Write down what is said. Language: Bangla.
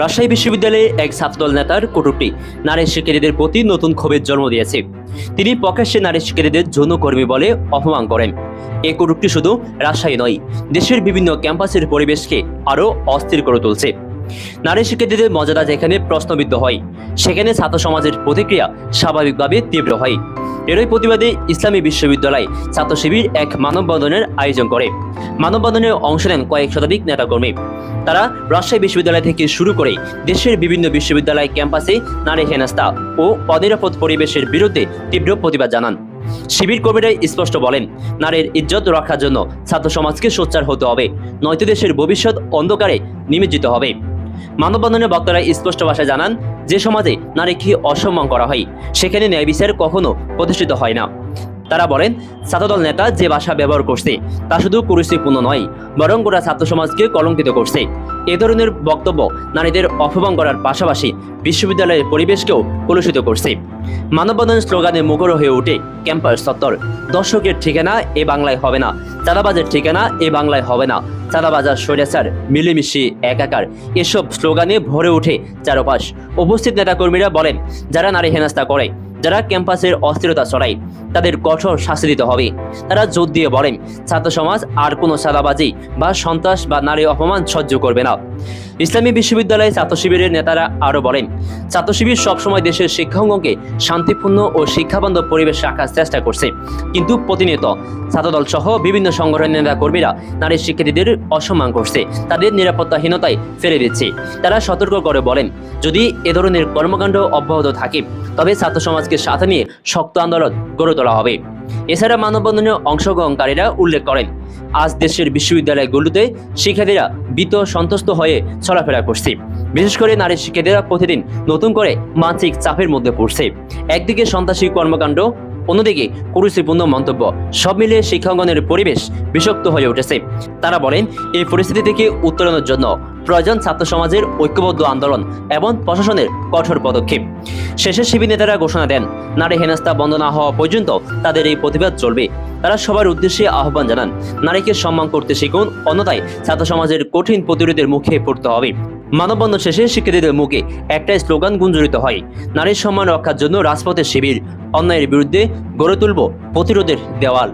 রাজশাহী বিশ্ববিদ্যালয়ে এক ছাত্রদল নেতার কটূক্তি। নারী শিক্ষার্থীদের প্রতি নতুন ক্ষোভের জন্ম দিয়েছে। তিনি প্রকাশ্যে নারী শিক্ষার্থীদের যৌনকর্মী বলে অপমান করেন। এই কটূক্তি শুধু রাজশাহী নয়, দেশের বিভিন্ন ক্যাম্পাসের পরিবেশকে আরও অস্থির করে তুলছে। নারী শিক্ষার্থীদের মর্যাদা যেখানে প্রশ্নবিদ্ধ হয়, সেখানে ছাত্র সমাজের প্রতিক্রিয়া স্বাভাবিকভাবে তীব্র হয়। এরই প্রতিবাদে ইসলামী বিশ্ববিদ্যালয় ছাত্র শিবির এক মানববন্ধনের আয়োজন করে। মানববন্ধনে অংশ নেন কয়েক শতাধিক নেতাকর্মী। তারা রাজশাহী বিশ্ববিদ্যালয় থেকে শুরু করে দেশের বিভিন্ন বিশ্ববিদ্যালয় ক্যাম্পাসে নারী হেনাস্তা ও অনিরাপদ পরিবেশের বিরুদ্ধে তীব্র প্রতিবাদ জানান। শিবির কর্মীরাই স্পষ্ট বলেন, নারীর ইজ্জত রক্ষার জন্য ছাত্র সমাজকে সোচ্চার হতে হবে, নয়তো দেশের ভবিষ্যৎ অন্ধকারে নিমজ্জিত হবে। মানববন্ধনে বক্তারা স্পষ্ট ভাষায় জানান, যে সমাজে নারীকে অসম্মান করা হয়, সেখানে ন্যায় বিচার কখনো প্রতিষ্ঠিত হয় না। তারা বলেন, ছাত্রদল নেতা যে ভাষা ব্যবহার করছে, তা শুধু কুরুচিপূর্ণ নয়, বরং গোটা ছাত্র সমাজকে কলঙ্কিত করছে। এ ধরনের বক্তব্য নারীদের অপমান করার পাশাপাশি বিশ্ববিদ্যালয়ের পরিবেশকেও কলুষিত করছে। মানববন্ধন স্লোগানে মুখর হয়ে ওঠে, ক্যাম্পাস চত্বর। দর্শকের ঠিকানা এ বাংলায় হবে না, চাঁদাবাজের ঠিকানা এ বাংলায় হবে না। চাঁদাবাজার স্বৈরাচার, মিলেমিশে, একাকার। এসব স্লোগানে ভরে ওঠে চারপাশ। উপস্থিত নেতাকর্মীরা বলেন, যারা নারী হেনাস্তা করে, যারা ক্যাম্পাসের অস্থিরতা ছড়ায়, তাদের কঠোর শাস্তি দিতে হবে। তারা জোর দিয়ে বলেন, ছাত্র সমাজ আর কোনো সাদাবাজি বা সন্ত্রাস বা নারী অপমান সহ্য করবে না। ইসলামী বিশ্ববিদ্যালয়ে ছাত্র শিবিরের নেতারা আরও বলেন ছাত্র শিবির সবসময় দেশের শিক্ষাঙ্গনকে শান্তিপূর্ণ ও শিক্ষাবান্ধব পরিবেশ রাখার চেষ্টা করছে। কিন্তু প্রতিনিয়ত ছাত্রদল সহ বিভিন্ন সংগঠনের নেতা কর্মীরা নারী শিক্ষার্থীদের অসম্মান করছে, তাদের নিরাপত্তাহীনতায় ফেলে দিচ্ছে। তারা সতর্ক করে বলেন, যদি এ ধরনের কর্মকাণ্ড অব্যাহত থাকে, তবে ছাত্র সমাজকে সাথে নিয়ে শক্ত আন্দোলন গড়ে তোলা হবে। এছাড়া মানববন্ধনে অংশগ্রহণকারীরা উল্লেখ করেন, আজ দেশের বিশ্ববিদ্যালয়গুলোতে শিক্ষার্থীরা ভীত সন্তুষ্ট হয়ে চলাফেরা করছে। বিশেষ করে নারী শিক্ষার্থীরা প্রতিদিন নতুন করে মানসিক চাপের মধ্যে পড়ছে। একদিকে সন্ত্রাসী কর্মকাণ্ড অন্যদিকে কুরুচিপূর্ণ মন্তব্য। সব মিলিয়ে শিক্ষাঙ্গনের পরিবেশ বিষাক্ত হয়ে উঠেছে। তারা বলেন, এই পরিস্থিতি থেকে উত্তরণের জন্য প্রয়োজন ছাত্র সমাজের ঐক্যবদ্ধ আন্দোলন এবং প্রশাসনের কঠোর পদক্ষেপ। শেষে শিবির নেতারা ঘোষণা দেন, নারী হেনস্থা বন্ধ না হওয়া পর্যন্ত তাদের এই প্রতিবাদ চলবে। তারা সবার উদ্দেশ্যে আহ্বান জানান, নারীকে সম্মান করতে শিখুন, অন্যথায় ছাত্র সমাজের কঠিন প্রতিরোধের মুখে পড়তে হবে। মানববন্ধন শেষে শিক্ষার্থীদের মুখে একটাই স্লোগান গুঞ্জরিত হয়, নারীর সম্মান রক্ষার জন্য রাজপথের শিবির। অন্যায়ের বিরুদ্ধে গড়ে তুলব প্রতিরোধের দেওয়াল।